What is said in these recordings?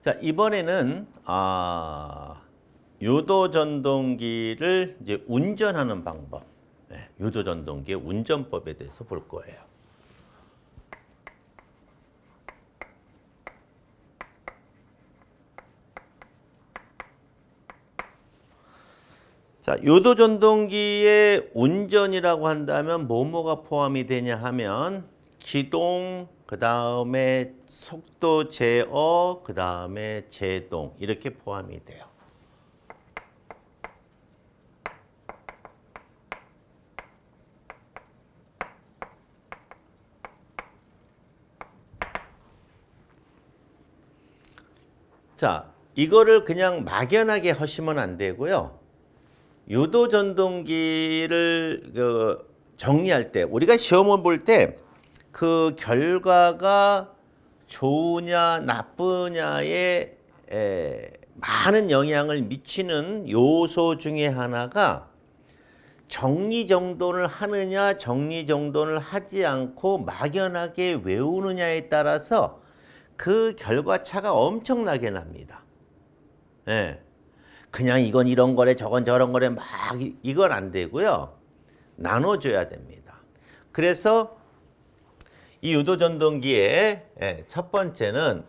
자 이번에는 아, 유도 전동기를 이제 운전하는 방법, 네, 유도 전동기의 운전법에 대해서 볼 거예요. 자, 유도 전동기의 운전이라고 한다면 뭐뭐가 포함이 되냐 하면 기동, 그 다음에 속도 제어, 그 다음에 제동 이렇게 포함이 돼요. 자, 이거를 그냥 막연하게 하시면 안 되고요. 유도 전동기를 그 정리할 때 우리가 시험을 볼 때 그 결과가 좋으냐 나쁘냐에 에, 많은 영향을 미치는 요소 중에 하나가 정리 정돈을 하느냐 정리 정돈을 하지 않고 막연하게 외우느냐에 따라서 그 결과 차가 엄청나게 납니다. 예. 그냥 이건 이런 거래 저건 저런 거래 막 이- 이건 안 되고요. 나눠줘야 됩니다. 그래서 이 유도 전동기의 예, 첫 번째는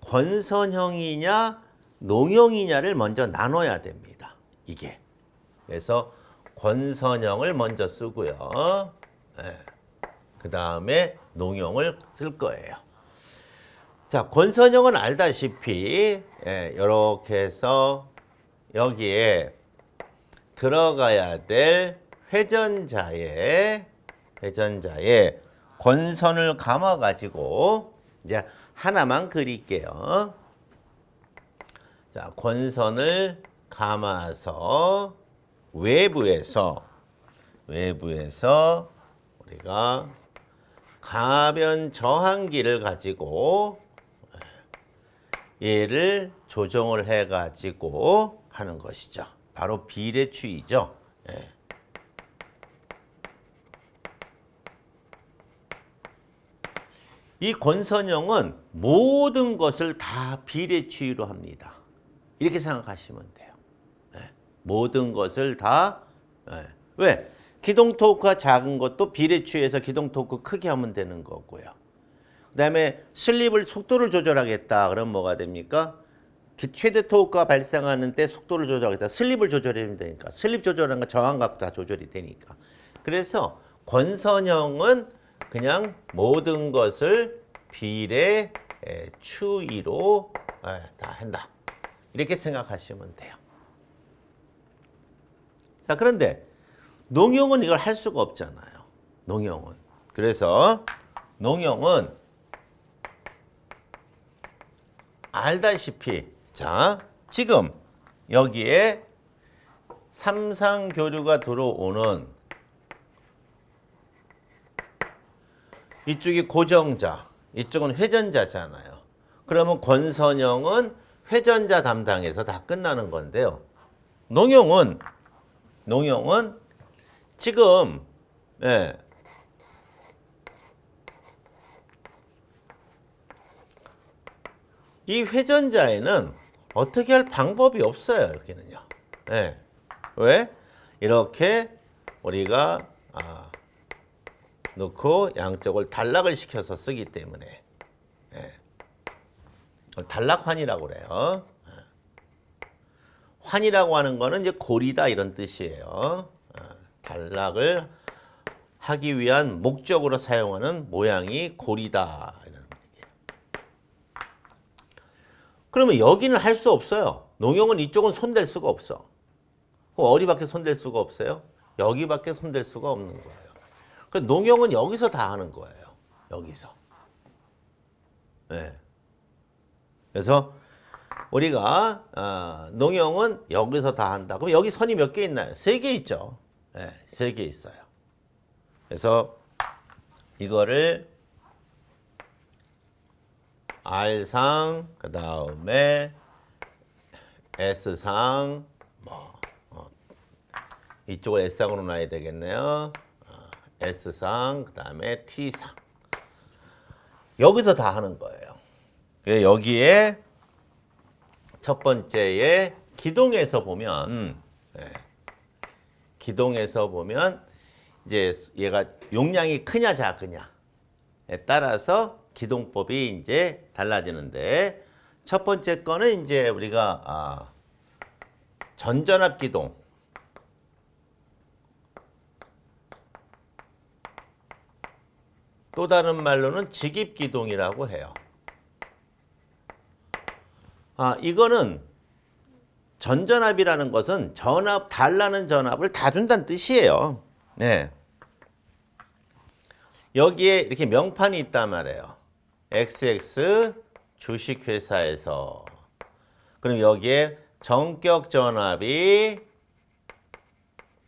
권선형이냐 농형이냐를 먼저 나눠야 됩니다. 이게 그래서 권선형을 먼저 쓰고요. 그 다음에 농형을 쓸 거예요. 자, 권선형은 알다시피 예, 이렇게 해서 여기에 들어가야 될 회전자에 회전자에 권선을 감아 가지고 이제 하나만 그릴게요. 자, 권선을 감아서 외부에서 외부에서 우리가 가변 저항기를 가지고 얘를 조정을 해 가지고 하는 것이죠. 바로 비례추이죠. 예. 이 권선형은 모든 것을 다 비례추이로 합니다. 이렇게 생각하시면 돼요. 예. 모든 것을 다 예. 왜? 기동 토크가 작은 것도 비례추이에서 기동 토크 크게 하면 되는 거고요. 그다음에 슬립을 속도를 조절하겠다. 그럼 뭐가 됩니까? 기- 최대 토크가 발생하는 때 속도를 조절하겠다. 슬립을 조절해주면 되니까. 슬립 조절하는 건 저항각도 다 조절이 되니까. 그래서 권선형은 그냥 모든 것을 비례 에, 추이로 에, 다 한다. 이렇게 생각하시면 돼요. 자, 그런데 농용은 이걸 할 수가 없잖아요. 농용은. 그래서 농용은 알다시피 자 지금 여기에 삼상 교류가 들어오는 이쪽이 고정자 이쪽은 회전자잖아요 그러면 권선형은 회전자 담당해서 다 끝나는 건데요 농용은 농용은 지금 예, 이 회전자에는 어떻게 할 방법이 없어요. 여기는요. 예. 왜? 이렇게 우리가 아, 넣고 양쪽을 단락을 시켜서 쓰기 때문에 예. 단락환이라고 그래요. 예. 환이라고 하는 거는 이제 고리다 이런 뜻이에요. 어, 단락을 하기 위한 목적으로 사용하는 모양이 고리다. 그러면 여기는 할 수 없어요. 농용은 이쪽은 손댈 수가 없어. 그럼 어디밖에 손댈 수가 없어요? 여기밖에 손댈 수가 없는 거예요. 그 농용은 여기서 다 하는 거예요. 여기서. 네. 그래서 우리가 어, 농용은 여기서 다 한다. 그럼 여기 선이 몇 개 있나요? 세 개 있죠. 네, 세개 있어요. 그래서 이거를 R상 그 다음에 S상 뭐 어, 이쪽을 S상으로 놔야 되겠네요. 어, S상 그 다음에 T상. 여기서 다 하는 거예요. 그래서 여기에 첫 번째에 기동에서 보면 예, 기동에서 보면 이제 얘가 용량이 크냐 작으냐에 따라서 기동법이 이제 달라지는데 첫 번째 거는 이제 우리가 아, 전전압 기동 또 다른 말로는 직입 기동이라고 해요. 아, 이거는 전전압이라는 것은 전압 달라는 전압을 다 준다는 뜻이에요. 네. 여기에 이렇게 명판이 있단 말이에요. XX 주식회사에서 그럼 여기에 전격 전압이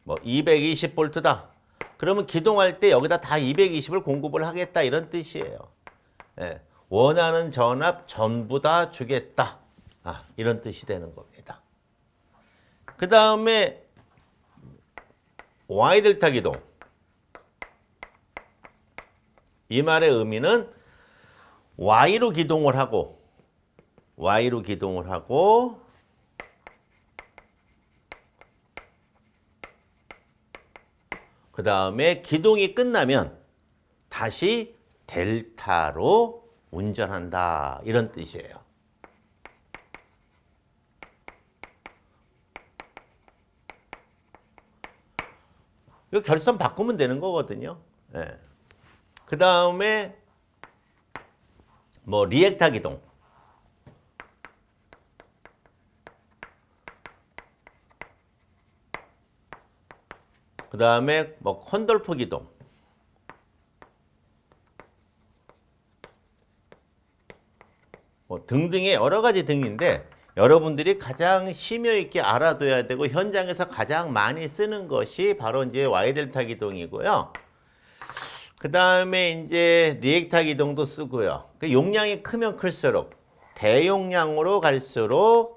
뭐 220볼트다. 그러면 기동할 때 여기다 다 220을 공급을 하겠다 이런 뜻이에요. 예, 원하는 전압 전부 다 주겠다. 아, 이런 뜻이 되는 겁니다. 그 다음에 Y 델타 기동. 이 말의 의미는 Y로 기동을 하고 Y로 기동을 하고 그 다음에 기동이 끝나면 다시 델타로 운전한다 이런 뜻이에요. 이거 결선 바꾸면 되는 거거든요. 예. 그 다음에 뭐 리액타 기동. 그 다음에 뭐 컨돌프 기동. 뭐 등등의 여러 가지 등인데 여러분들이 가장 심요 있게 알아둬야 되고 현장에서 가장 많이 쓰는 것이 바로 이제 Y 델타 기동이고요. 그 다음에 이제 리액타 기동도 쓰고요. 그 용량이 크면 클수록 대용량으로 갈수록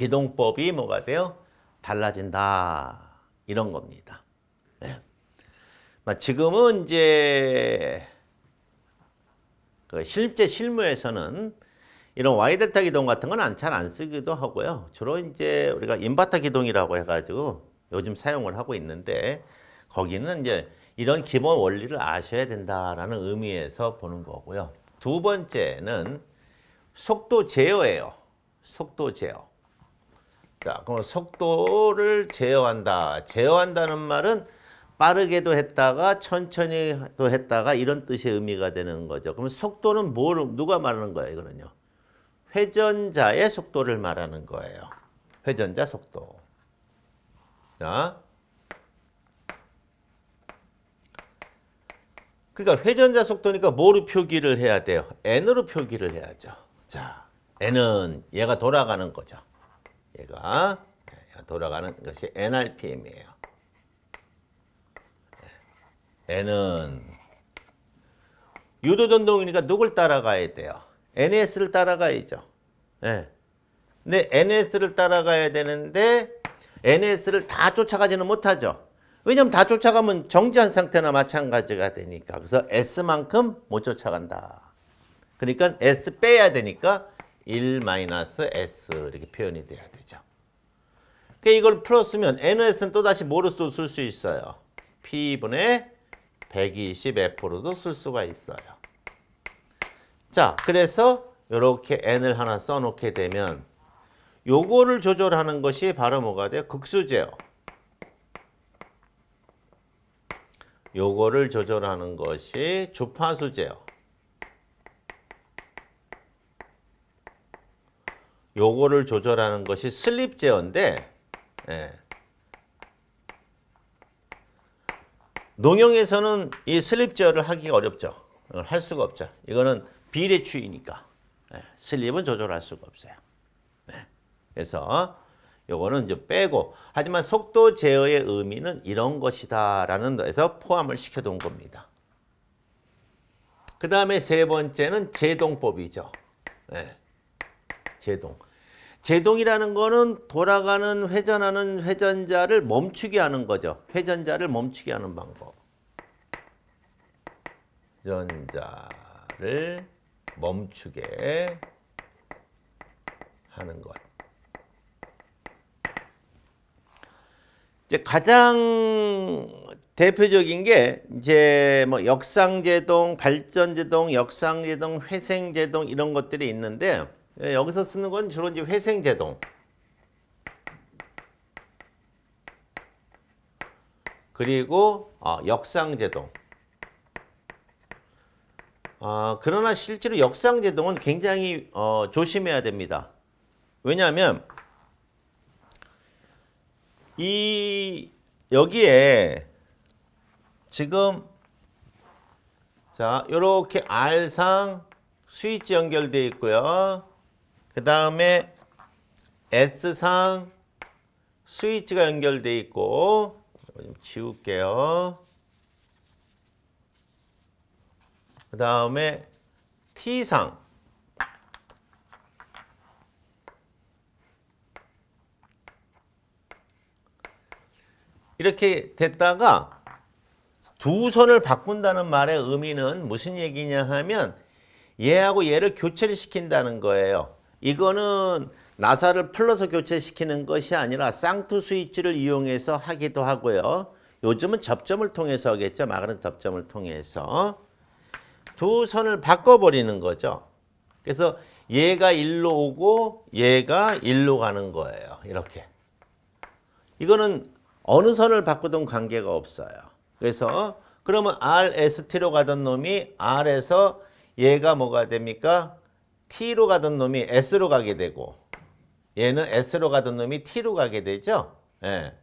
기동법이 뭐가 돼요? 달라진다. 이런 겁니다. 네. 지금은 이제 그 실제 실무에서는 이런 Y 델타 기동 같은 건 잘 안 쓰기도 하고요. 주로 이제 우리가 인바타 기동이라고 해가지고 요즘 사용을 하고 있는데 거기는 이제 이런 기본 원리를 아셔야 된다라는 의미에서 보는 거고요. 두 번째는 속도 제어예요. 속도 제어. 자, 그럼 속도를 제어한다. 제어한다는 말은 빠르게도 했다가 천천히도 했다가 이런 뜻의 의미가 되는 거죠. 그럼 속도는 뭘 누가 말하는 거예요, 이거는요? 회전자의 속도를 말하는 거예요. 회전자 속도. 자. 그러니까 회전자 속도니까 뭐로 표기를 해야 돼요? n으로 표기를 해야죠. 자, n은 얘가 돌아가는 거죠. 얘가 돌아가는 것이 nrpm이에요. n은 유도 전동이니까 누굴 따라가야 돼요? NS를 따라가야죠. 네. 근데 NS를 따라가야 되는데 NS를 다 쫓아가지는 못하죠. 왜냐하면 다 쫓아가면 정지한 상태나 마찬가지가 되니까. 그래서 S만큼 못 쫓아간다. 그러니까 S 빼야 되니까 1-S 이렇게 표현이 돼야 되죠. 그러니까 이걸 풀었으면 NS는 또다시 뭐로 쓸수 있어요? P분의 120F로도 쓸 수가 있어요. 자, 그래서 이렇게 n을 하나 써놓게 되면 요거를 조절하는 것이 바로 뭐가 돼요? 극수 제어. 요거를 조절하는 것이 주파수 제어. 요거를 조절하는 것이 슬립 제어인데 예. 농용에서는 이 슬립 제어를 하기가 어렵죠. 어, 할 수가 없죠. 이거는 비례추이니까 네, 슬립은 조절할 수가 없어요. 네. 그래서 요거는 이제 빼고 하지만 속도 제어의 의미는 이런 것이다 라는 데서 포함을 시켜둔 겁니다. 그 다음에 세 번째는 제동법이죠. 네. 제동. 제동이라는 거는 돌아가는 회전하는 회전자를 멈추게 하는 거죠. 회전자를 멈추게 하는 방법. 회전자를 멈추게 하는 것. 이제 가장 대표적인 게 이제 뭐 역상제동, 발전제동, 역상제동, 회생제동 이런 것들이 있는데 예, 여기서 쓰는 건 주로 이제 회생제동. 그리고 어, 역상제동. 아, 그러나 실제로 역상제동은 굉장히 어, 조심해야 됩니다. 왜냐하면 이 여기에 지금 자 이렇게 R상 스위치 연결되어 있고요. 그 다음에 S상 스위치가 연결되어 있고 좀 지울게요. 그 다음에 T상 이렇게 됐다가 두 선을 바꾼다는 말의 의미는 무슨 얘기냐 하면 얘하고 얘를 교체를 시킨다는 거예요. 이거는 나사를 풀러서 교체시키는 것이 아니라 쌍투 스위치를 이용해서 하기도 하고요. 요즘은 접점을 통해서 하겠죠. 마그넷 접점을 통해서 두 선을 바꿔버리는 거죠. 그래서 얘가 일로 오고 얘가 일로 가는 거예요. 이렇게. 이거는 어느 선을 바꾸든 관계가 없어요. 그래서 그러면 RST로 가던 놈이 R에서 얘가 뭐가 됩니까? T로 가던 놈이 S로 가게 되고 얘는 S로 가던 놈이 T로 가게 되죠. 예.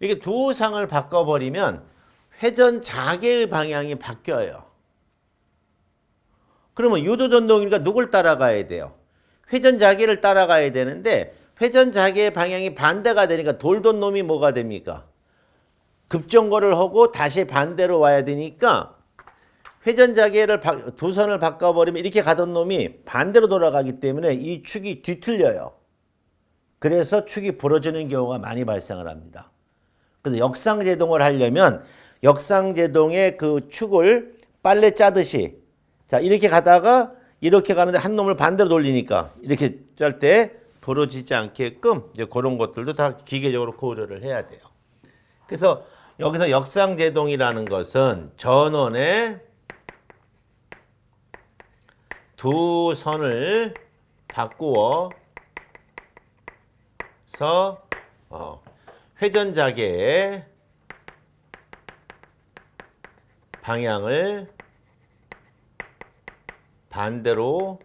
이렇게 두 상을 바꿔버리면 회전 자개의 방향이 바뀌어요. 그러면 유도 전동이니까 누굴 따라가야 돼요? 회전 자기를 따라가야 되는데 회전 자기의 방향이 반대가 되니까 돌던 놈이 뭐가 됩니까? 급정거를 하고 다시 반대로 와야 되니까 회전 자기를 두 선을 바꿔버리면 이렇게 가던 놈이 반대로 돌아가기 때문에 이 축이 뒤틀려요. 그래서 축이 부러지는 경우가 많이 발생을 합니다. 그래서 역상제동을 하려면 역상제동의 그 축을 빨래 짜듯이 자 이렇게 가다가 이렇게 가는데 한 놈을 반대로 돌리니까 이렇게 짤 때 부러지지 않게끔 이제 그런 것들도 다 기계적으로 고려를 해야 돼요. 그래서 여기서 역상제동이라는 것은 전원의 두 선을 바꾸어서 어, 회전자계의 방향을 반대로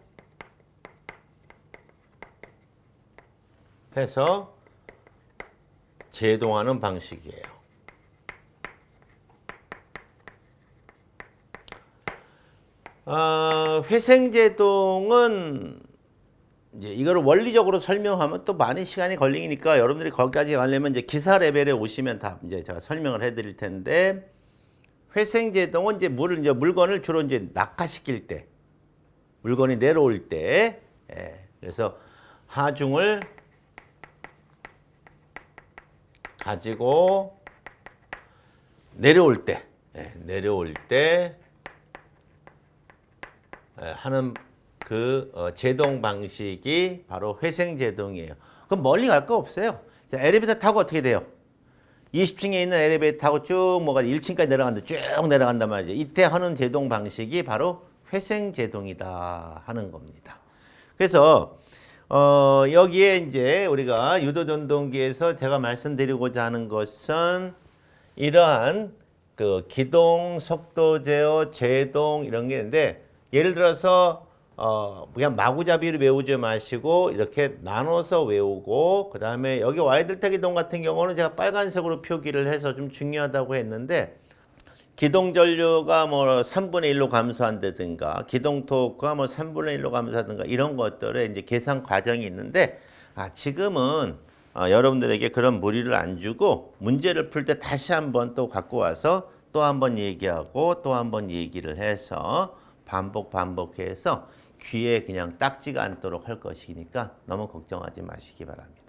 해서 제동하는 방식이에요. 아, 회생제동은 이제 이거를 원리적으로 설명하면 또 많은 시간이 걸리니까 여러분들이 거기까지 가려면 이제 기사 레벨에 오시면 다 이제 제가 설명을 해드릴 텐데 회생제동은 이제 물을 이제 물건을 주로 이제 낙하시킬 때 물건이 내려올 때 예, 그래서 하중을 가지고 내려올 때 예, 내려올 때 예, 하는 그 어, 제동 방식이 바로 회생 제동이에요. 그럼 멀리 갈 거 없어요. 자, 엘리베이터 타고 어떻게 돼요? 20층에 있는 엘리베이터 타고 쭉 뭐가 1층까지 내려간다. 쭉 내려간단 말이죠. 이때 하는 제동 방식이 바로 회생 제동이다 하는 겁니다. 그래서 어, 여기에 이제 우리가 유도 전동기에서 제가 말씀드리고자 하는 것은 이러한 그 기동, 속도 제어, 제동 이런 게 있는데 예를 들어서 어 그냥 마구잡이로 외우지 마시고 이렇게 나눠서 외우고 그 다음에 여기 와이들타 기동 같은 경우는 제가 빨간색으로 표기를 해서 좀 중요하다고 했는데 기동 전류가 뭐 3분의 1로 감소한다든가 기동 토크가 뭐 3분의 1로 감소하든가 이런 것들의 이제 계산 과정이 있는데 아 지금은 어, 여러분들에게 그런 무리를 안 주고 문제를 풀 때 다시 한번 또 갖고 와서 또 한번 얘기하고 또 한번 얘기를 해서 반복 반복해서 귀에 그냥 딱지가 않도록 할 것이니까 너무 걱정하지 마시기 바랍니다.